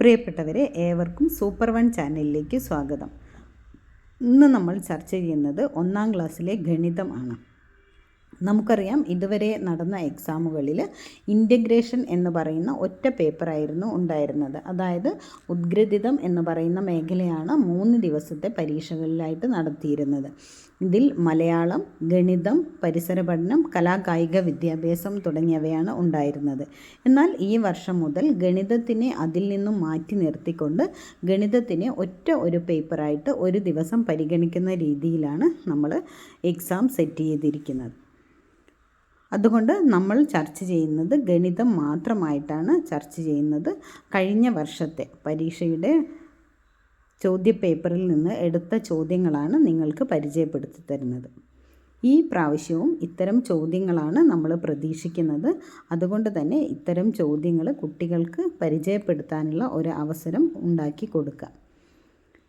പ്രിയപ്പെട്ടവരെ ഏവർക്കും super one ചാനലിലേക്ക് സ്വാഗതം. ഇന്ന് നമ്മൾ ചർച്ച ചെയ്യുന്നത് ഒന്നാം ക്ലാസ്സിലെ ഗണിതം ആണ്. നമുക്കറിയാം ഇതുവരെ നടന്ന എക്സാമുകളിൽ ഇന്റഗ്രേഷൻ എന്ന് പറയുന്ന ഒറ്റ പേപ്പറായിരുന്നു ഉണ്ടായിരുന്നത്. അതായത് ഉദ്ഗ്രഥിതം എന്ന് പറയുന്ന മേഖലയാണ് മൂന്ന് ദിവസത്തെ പരീക്ഷകളിലായിട്ട് നടത്തിയിരുന്നത്. ഇതിൽ മലയാളം ഗണിതം പരിസര പഠനം കലാകായിക വിദ്യാഭ്യാസം തുടങ്ങിയവയാണ് ഉണ്ടായിരുന്നത്. എന്നാൽ ഈ വർഷം മുതൽ ഗണിതത്തിനെ അതിൽ നിന്നും മാറ്റി നിർത്തിക്കൊണ്ട് ഗണിതത്തിനെ ഒറ്റ ഒരു പേപ്പറായിട്ട് ഒരു ദിവസം പരിഗണിക്കുന്ന രീതിയിലാണ് നമ്മൾ എക്സാം സെറ്റ് ചെയ്തിരിക്കുന്നത്. അതുകൊണ്ട് നമ്മൾ ചർച്ച ചെയ്യുന്നത് ഗണിതം മാത്രമായിട്ടാണ് ചർച്ച ചെയ്യുന്നത്. കഴിഞ്ഞ വർഷത്തെ പരീക്ഷയുടെ ചോദ്യപേപ്പറിൽ നിന്ന് എടുത്ത ചോദ്യങ്ങളാണ് നിങ്ങൾക്ക് പരിചയപ്പെടുത്തി തരുന്നത്. ഈ പ്രാവശ്യവും ഇത്തരം ചോദ്യങ്ങളാണ് നമ്മൾ പ്രതീക്ഷിക്കുന്നത്. അതുകൊണ്ട് തന്നെ ഇത്തരം ചോദ്യങ്ങൾ കുട്ടികൾക്ക് പരിചയപ്പെടുത്താനുള്ള ഒരു അവസരം ഉണ്ടാക്കി കൊടുക്കുക.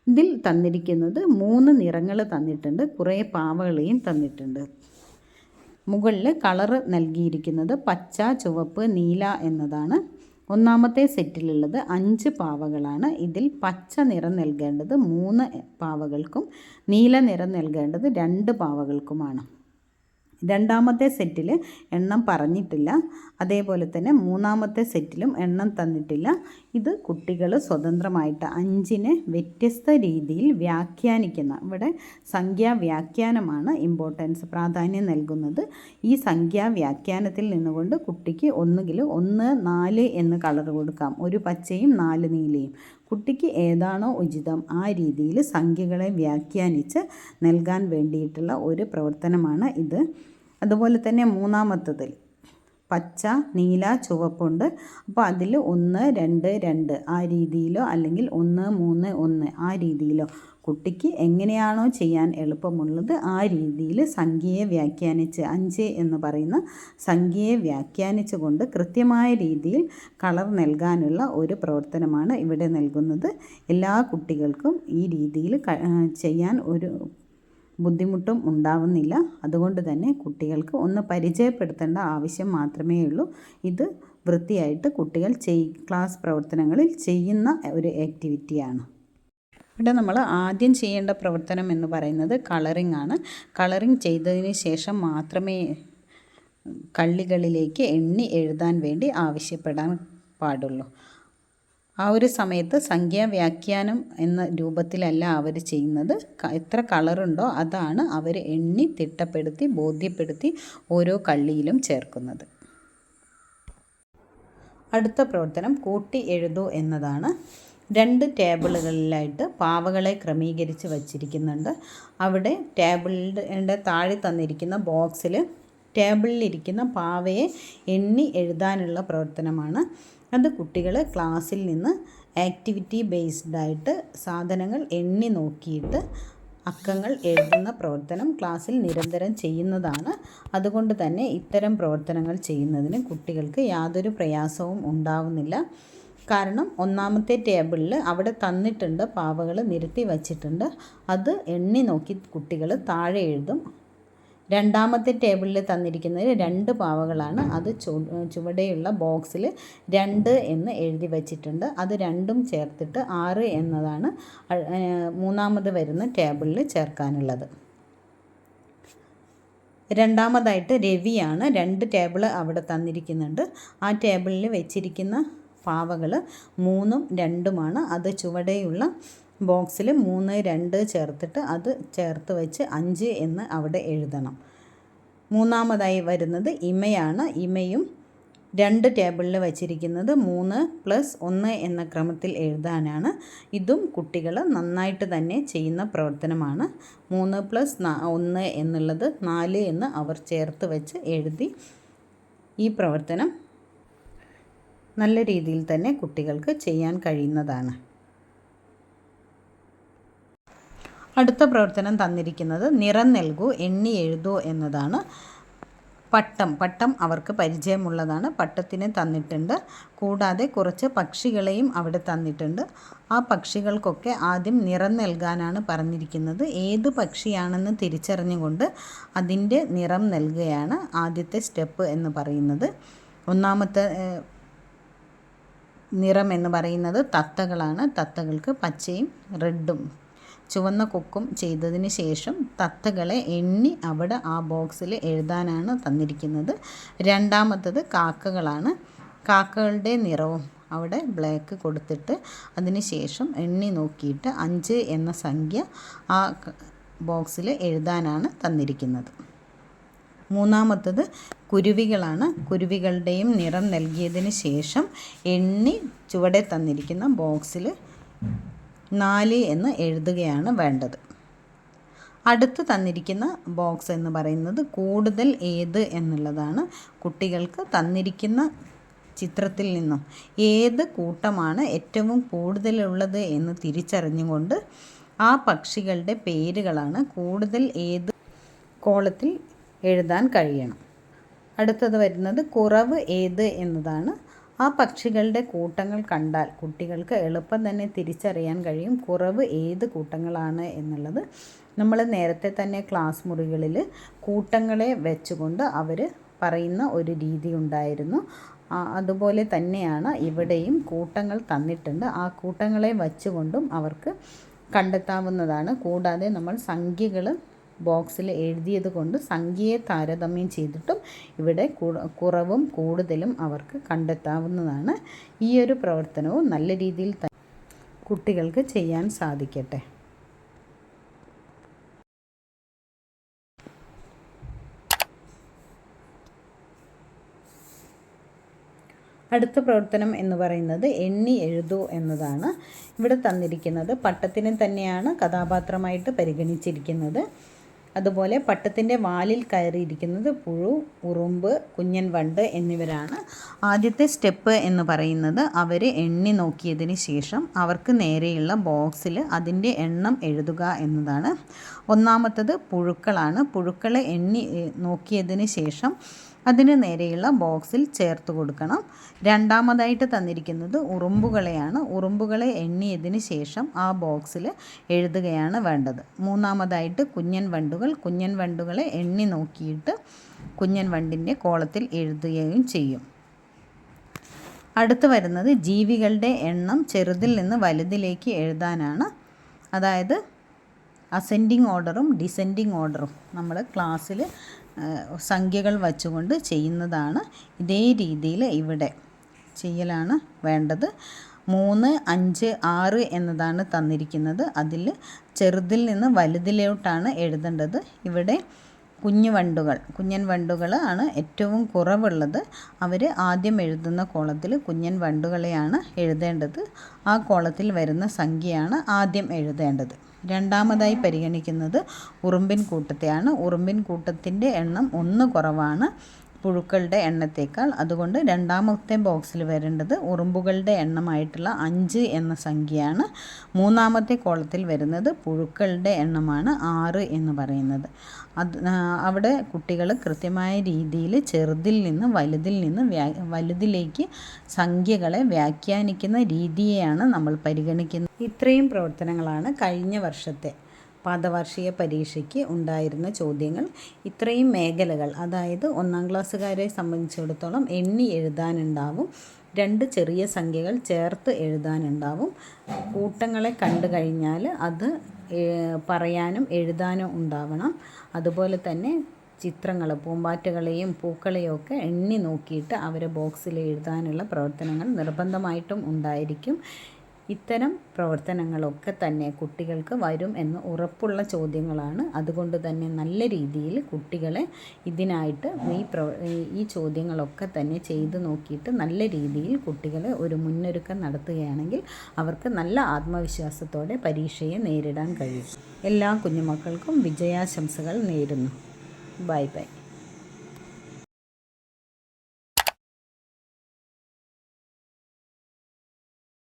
ഇതിൽ തന്നിരിക്കുന്നത് മൂന്ന് നിറങ്ങൾ തന്നിട്ടുണ്ട്. കുറേ പാവകളെയും തന്നിട്ടുണ്ട്. മുകളിൽ കളറ് നൽകിയിരിക്കുന്നത് പച്ച ചുവപ്പ് നീല എന്നതാണ്. ഒന്നാമത്തെ സെറ്റിലുള്ളത് അഞ്ച് പാവകളാണ്. ഇതിൽ പച്ച നിറം നൽകേണ്ടത് മൂന്ന് പാവകൾക്കും നീല നിറം നൽകേണ്ടത് രണ്ട് പാവകൾക്കുമാണ്. രണ്ടാമത്തെ സെറ്റിൽ എണ്ണം പറഞ്ഞിട്ടില്ല. അതേപോലെ തന്നെ മൂന്നാമത്തെ സെറ്റിലും എണ്ണം തന്നിട്ടില്ല. ഇത് കുട്ടികൾ സ്വതന്ത്രമായിട്ട് അഞ്ചിനെ വ്യത്യസ്ത രീതിയിൽ വ്യാഖ്യാനിക്കുന്ന ഇവിടെ സംഖ്യാ വ്യാഖ്യാനമാണ് ഇമ്പോർട്ടൻസ് പ്രാധാന്യം നൽകുന്നത്. ഈ സംഖ്യാ വ്യാഖ്യാനത്തിൽ നിന്നുകൊണ്ട് കുട്ടിക്ക് ഒന്നുകിൽ ഒന്ന് നാല് എന്ന് കളർ കൊടുക്കാം. ഒരു പച്ചയും നാല് നീലയും. കുട്ടിക്ക് ഏതാണോ ഉചിതം ആ രീതിയിൽ സംഖ്യകളെ വ്യാഖ്യാനിച്ച് നൽകാൻ വേണ്ടിയിട്ടുള്ള ഒരു പ്രവർത്തനമാണ് ഇത്. അതുപോലെ തന്നെ മൂന്നാമത്തതിൽ പച്ച നീല ചുവപ്പുണ്ട്. അപ്പോൾ അതിൽ ഒന്ന് രണ്ട് രണ്ട് ആ രീതിയിലോ അല്ലെങ്കിൽ ഒന്ന് മൂന്ന് ഒന്ന് ആ രീതിയിലോ കുട്ടിക്ക് എങ്ങനെയാണോ ചെയ്യാൻ എളുപ്പമുള്ളത് ആ രീതിയിൽ സംഖ്യയെ വ്യാഖ്യാനിച്ച് അഞ്ച് എന്ന് പറയുന്ന സംഖ്യയെ വ്യാഖ്യാനിച്ചു കൊണ്ട് കൃത്യമായ രീതിയിൽ കളർ നൽകാനുള്ള ഒരു പ്രവർത്തനമാണ് ഇവിടെ നൽകുന്നത്. എല്ലാ കുട്ടികൾക്കും ഈ രീതിയിൽ ചെയ്യാൻ ഒരു ബുദ്ധിമുട്ടും ഉണ്ടാവുന്നില്ല. അതുകൊണ്ട് തന്നെ കുട്ടികൾക്ക് ഒന്ന് പരിചയപ്പെടുത്തേണ്ട ആവശ്യം മാത്രമേ ഉള്ളൂ. ഇത് വൃത്തിയായിട്ട് കുട്ടികൾ ചെയ് ക്ലാസ് പ്രവർത്തനങ്ങളിൽ ചെയ്യുന്ന ഒരു ആക്ടിവിറ്റിയാണ്. ഇവിടെ നമ്മൾ ആദ്യം ചെയ്യേണ്ട പ്രവർത്തനം എന്ന് പറയുന്നത് കളറിംഗ് ആണ്. കളറിംഗ് ചെയ്തതിന് ശേഷം മാത്രമേ കള്ളികളിലേക്ക് എണ്ണി എഴുതാൻ വേണ്ടി ആവശ്യപ്പെടാൻ പാടുള്ളൂ. ആ ഒരു സമയത്ത് സംഖ്യാ വ്യാഖ്യാനം എന്ന രൂപത്തിലല്ല അവർ ചെയ്യുന്നത്. എത്ര കളറുണ്ടോ അതാണ് അവർ എണ്ണി തിട്ടപ്പെടുത്തി ബോധ്യപ്പെടുത്തി ഓരോ കള്ളിയിലും ചേർക്കുന്നത്. അടുത്ത പ്രവർത്തനം കൂട്ടി എഴുതൂ എന്നതാണ്. രണ്ട് ടേബിളുകളിലായിട്ട് പാവകളെ ക്രമീകരിച്ച് വച്ചിരിക്കുന്നുണ്ട്. അവിടെ ടേബിളിന്റെ താഴെ തന്നിരിക്കുന്ന ബോക്സിൽ ടേബിളിലിരിക്കുന്ന പാവയെ എണ്ണി എഴുതാനുള്ള പ്രവർത്തനമാണ്. അത് കുട്ടികൾ ക്ലാസ്സിൽ നിന്ന് ആക്ടിവിറ്റി ബേസ്ഡ് ആയിട്ട് സാധനങ്ങൾ എണ്ണി നോക്കിയിട്ട് അക്കങ്ങൾ എഴുതുന്ന പ്രവർത്തനം ക്ലാസ്സിൽ നിരന്തരം ചെയ്യുന്നതാണ്. അതുകൊണ്ട് തന്നെ ഇത്തരം പ്രവർത്തനങ്ങൾ ചെയ്യുന്നതിന് കുട്ടികൾക്ക് യാതൊരു പ്രയാസവും ഉണ്ടാവുന്നില്ല. കാരണം ഒന്നാമത്തെ ടേബിളിൽ അവിടെ തന്നിട്ടുണ്ട് പാവകൾ നിരത്തി വച്ചിട്ടുണ്ട്. അത് എണ്ണി നോക്കി കുട്ടികൾ താഴെ എഴുതും. രണ്ടാമത്തെ ടേബിളിൽ തന്നിരിക്കുന്നത് രണ്ട് പാവകളാണ്. അത് ചുവടെയുള്ള ബോക്സിൽ രണ്ട് എന്ന് എഴുതി വച്ചിട്ടുണ്ട്. അത് രണ്ടും ചേർത്തിട്ട് ആറ് എന്നതാണ് മൂന്നാമത് വരുന്ന ടേബിളിൽ ചേർക്കാനുള്ളത്. രണ്ടാമതായിട്ട് രവിയാണ്. രണ്ട് ടേബിൾ അവിടെ തന്നിരിക്കുന്നുണ്ട്. ആ ടേബിളിൽ വെച്ചിരിക്കുന്ന പാവകൾ മൂന്നും രണ്ടുമാണ്. അത് ചുവടെയുള്ള ബോക്സിൽ മൂന്ന് രണ്ട് ചേർത്തിട്ട് അത് ചേർത്ത് വെച്ച് അഞ്ച് എന്ന് അവിടെ എഴുതണം. മൂന്നാമതായി വരുന്നത് ഇമയാണ്. ഇമയും രണ്ട് ടേബിളിൽ വച്ചിരിക്കുന്നത് മൂന്ന് പ്ലസ് ഒന്ന് എന്ന ക്രമത്തിൽ എഴുതാനാണ്. ഇതും കുട്ടികൾ നന്നായിട്ട് തന്നെ ചെയ്യുന്ന പ്രവർത്തനമാണ്. മൂന്ന് പ്ലസ് ഒന്ന് എന്നുള്ളത് നാല് എന്ന് അവർ ചേർത്ത് വെച്ച് എഴുതി ഈ പ്രവർത്തനം നല്ല രീതിയിൽ തന്നെ കുട്ടികൾക്ക് ചെയ്യാൻ കഴിയുന്നതാണ്. അടുത്ത പ്രവർത്തനം തന്നിരിക്കുന്നത് നിറം നൽകൂ എണ്ണി എഴുതൂ എന്നതാണ്. പട്ടം പട്ടം അവർക്ക് പരിചയമുള്ളതാണ്. പട്ടത്തിന് തന്നിട്ടുണ്ട്. കൂടാതെ കുറച്ച് പക്ഷികളെയും അവിടെ തന്നിട്ടുണ്ട്. ആ പക്ഷികൾക്കൊക്കെ ആദ്യം നിറം നൽകാനാണ് പറഞ്ഞിരിക്കുന്നത്. ഏത് പക്ഷിയാണെന്ന് തിരിച്ചറിഞ്ഞുകൊണ്ട് അതിന്റെ നിറം നൽകുകയാണ് ആദ്യത്തെ സ്റ്റെപ്പ് എന്ന് പറയുന്നത്. ഒന്നാമത്തെ നിറം എന്ന് പറയുന്നത് തത്തകളാണ്. തത്തകൾക്ക് പച്ചയും റെഡും. ചുവന്ന കൊക്കും ചെയ്തതിന് ശേഷം തത്തകളെ എണ്ണി അവിടെ ആ ബോക്സിൽ എഴുതാനാണ് തന്നിരിക്കുന്നത്. രണ്ടാമത്തത് കാക്കകളാണ്. കാക്കകളുടെ നിറവും അവിടെ ബ്ലാക്ക് കൊടുത്തിട്ട് അതിന് ശേഷം എണ്ണി നോക്കിയിട്ട് അഞ്ച് എന്ന സംഖ്യ ആ ബോക്സിൽ എഴുതാനാണ് തന്നിരിക്കുന്നത്. മൂന്നാമത്തത് കുരുവികളാണ്. കുരുവികളുടെയും നിറം നൽകിയതിന് ശേഷം എണ്ണി ചുവടെ തന്നിരിക്കുന്ന ബോക്സിൽ നാല് എന്ന് എഴുതുകയാണ് വേണ്ടത്. അടുത്ത് തന്നിരിക്കുന്ന ബോക്സ് എന്ന് പറയുന്നത് കൂടുതൽ ഏത് എന്നുള്ളതാണ്. കുട്ടികൾക്ക് തന്നിരിക്കുന്ന ചിത്രത്തിൽ നിന്നും ഏത് കൂട്ടമാണ് ഏറ്റവും കൂടുതലുള്ളത് എന്ന് തിരിച്ചറിഞ്ഞുകൊണ്ട് ആ പക്ഷികളുടെ പേരുകളാണ് കൂടുതൽ ഏത് കോളത്തിൽ എഴുതാൻ കഴിയണം. അടുത്തത് വരുന്നത് കുറവ് ഏത് എന്നതാണ്. ആ പക്ഷികളുടെ കൂട്ടങ്ങൾ കണ്ടാൽ കുട്ടികൾക്ക് എളുപ്പം തന്നെ തിരിച്ചറിയാൻ കഴിയും കുറവ് ഏത് കൂട്ടങ്ങളാണ് എന്നുള്ളത്. നമ്മൾ നേരത്തെ തന്നെ ക്ലാസ് മുറികളിൽ കൂട്ടങ്ങളെ വെച്ചുകൊണ്ട് അവർ പറയുന്ന ഒരു രീതി ഉണ്ടായിരുന്നു. അതുപോലെ തന്നെയാണ് ഇവിടെയും കൂട്ടങ്ങൾ തന്നിട്ടുണ്ട്. ആ കൂട്ടങ്ങളെ വച്ചുകൊണ്ടും അവർക്ക് കണ്ടെത്താവുന്നതാണ്. കൂടാതെ നമ്മൾ സംഖ്യകൾ ബോക്സിൽ എഴുതിയത് കൊണ്ട് സംഖ്യയെ താരതമ്യം ചെയ്തിട്ടും ഇവിടെ കുറവും കൂടുതലും അവർക്ക് കണ്ടെത്താവുന്നതാണ്. ഈ ഒരു പ്രവർത്തനവും നല്ല രീതിയിൽ കുട്ടികൾക്ക് ചെയ്യാൻ സാധിക്കട്ടെ. അടുത്ത പ്രവർത്തനം എന്ന് പറയുന്നത് എണ്ണി എഴുതൂ എന്നതാണ്. ഇവിടെ തന്നിരിക്കുന്നത് പട്ടത്തിനെ തന്നെയാണ് കഥാപാത്രമായിട്ട് പരിഗണിച്ചിരിക്കുന്നത്. അതുപോലെ പട്ടത്തിന്റെ വാലിൽ കയറിയിരിക്കുന്നത് പുഴു ഉറുമ്പ് കുഞ്ഞൻ വണ്ട് എന്നിവരാണ്. ആദ്യത്തെ സ്റ്റെപ്പ് എന്ന് പറയുന്നത് അവർ എണ്ണി നോക്കിയതിന് ശേഷം അവർക്ക് നേരെയുള്ള ബോക്സിൽ അതിന്റെ എണ്ണം എഴുതുക എന്നതാണ്. ഒന്നാമത്തത് പുഴുക്കളാണ്. പുഴുക്കളെ എണ്ണി നോക്കിയതിന് ശേഷം അതിന് നേരെയുള്ള ബോക്സിൽ ചേർത്ത് കൊടുക്കണം. രണ്ടാമതായിട്ട് തന്നിരിക്കുന്നത് ഉറുമ്പുകളെയാണ്. ഉറുമ്പുകളെ എണ്ണിയതിന് ശേഷം ആ ബോക്സിൽ എഴുതുകയാണ് വേണ്ടത്. മൂന്നാമതായിട്ട് കുഞ്ഞൻ വണ്ടുകൾ. കുഞ്ഞൻ വണ്ടുകളെ എണ്ണി നോക്കിയിട്ട് കുഞ്ഞൻ വണ്ടിന്റെ കോളത്തിൽ എഴുതുകയും ചെയ്യും. അടുത്ത് വരുന്നത് ജീവികളുടെ എണ്ണം ചെറുതിൽ നിന്ന് വലുതിലേക്ക് എഴുതാനാണ്. അതായത് അസെൻഡിങ് ഓർഡറും ഡിസെൻഡിങ് ഓർഡറും നമ്മൾ ക്ലാസ്സിൽ സംഖ്യകൾ വച്ചുകൊണ്ട് ചെയ്യുന്നതാണ് ഇതേ രീതിയിൽ ഇവിടെ ചെയ്യലാണ് വേണ്ടത്. മൂന്ന് അഞ്ച് ആറ് എന്നതാണ് തന്നിരിക്കുന്നത്. അതിൽ ചെറുതിൽ നിന്ന് വലുതിലോട്ടാണ് എഴുതേണ്ടത്. ഇവിടെ കുഞ്ഞു വണ്ടുകൾ കുഞ്ഞൻ വണ്ടുകൾ ആണ് ഏറ്റവും കുറവുള്ളത്. അവർ ആദ്യം എഴുതുന്ന കോളത്തിൽ കുഞ്ഞൻ വണ്ടുകളെയാണ് എഴുതേണ്ടത്. ആ കോളത്തിൽ വരുന്ന സംഖ്യയാണ് ആദ്യം എഴുതേണ്ടത്. രണ്ടാമതായി പരിഗണിക്കുന്നത് ഉറുമ്പിൻ കൂട്ടത്തെയാണ്. ഉറുമ്പിൻ കൂട്ടത്തിന്റെ എണ്ണം ഒന്ന് കുറവാണ്. പുഴുക്കളുടെ എണ്ണത്തേക്കാൾ അതുകൊണ്ട് രണ്ടാമത്തെ ബോക്സിൽ വരേണ്ടത് ഉറുമ്പുകളുടെ എണ്ണമായിട്ടുള്ള അഞ്ച് എന്ന സംഖ്യയാണ്. മൂന്നാമത്തെ കോളത്തിൽ വരുന്നത് പുഴുക്കളുടെ എണ്ണമാണ് ആറ് എന്ന് പറയുന്നത്. അത് അവിടെ കുട്ടികൾ കൃത്യമായ രീതിയിൽ ചെറുതിൽ നിന്ന് വലുതിൽ നിന്ന് വ്യാ വലുതിലേക്ക് സംഖ്യകളെ വ്യാഖ്യാനിക്കുന്ന രീതിയെയാണ് നമ്മൾ പരിഗണിക്കുന്നത്. ഇത്രയും പ്രവർത്തനങ്ങളാണ് കഴിഞ്ഞ വർഷത്തെ പാദവാർഷിക പരീക്ഷയ്ക്ക് ഉണ്ടായിരുന്ന ചോദ്യങ്ങൾ ഇത്രയും മേഖലകൾ അതായത് ഒന്നാം ക്ലാസ്സുകാരെ സംബന്ധിച്ചിടത്തോളം എണ്ണി എഴുതാനുണ്ടാവും രണ്ട് ചെറിയ സംഖ്യകൾ ചേർത്ത് എഴുതാനുണ്ടാവും. കൂട്ടങ്ങളെ കണ്ടു കഴിഞ്ഞാൽ അത് പറയാനും എഴുതാനും ഉണ്ടാവണം. അതുപോലെ തന്നെ ചിത്രങ്ങൾ പൂമ്പാറ്റകളെയും പൂക്കളെയും ഒക്കെ എണ്ണി നോക്കിയിട്ട് അവരെ ബോക്സിൽ എഴുതാനുള്ള പ്രവർത്തനങ്ങൾ നിർബന്ധമായിട്ടും ഉണ്ടായിരിക്കും. ഇത്തരം പ്രവർത്തനങ്ങളൊക്കെ തന്നെ കുട്ടികൾക്ക് വരും എന്ന് ഉറപ്പുള്ള ചോദ്യങ്ങളാണ്. അതുകൊണ്ട് തന്നെ നല്ല രീതിയിൽ കുട്ടികളെ ഇതിനായിട്ട് ഈ പ്രവ ഈ ചോദ്യങ്ങളൊക്കെ തന്നെ ചെയ്തു നോക്കിയിട്ട് നല്ല രീതിയിൽ കുട്ടികളെ ഒരു മുന്നൊരുക്കം നടത്തുകയാണെങ്കിൽ അവർക്ക് നല്ല ആത്മവിശ്വാസത്തോടെ പരീക്ഷയെ നേരിടാൻ കഴിയും. എല്ലാ കുഞ്ഞുമക്കൾക്കും വിജയാശംസകൾ നേരുന്നു. Bye bye.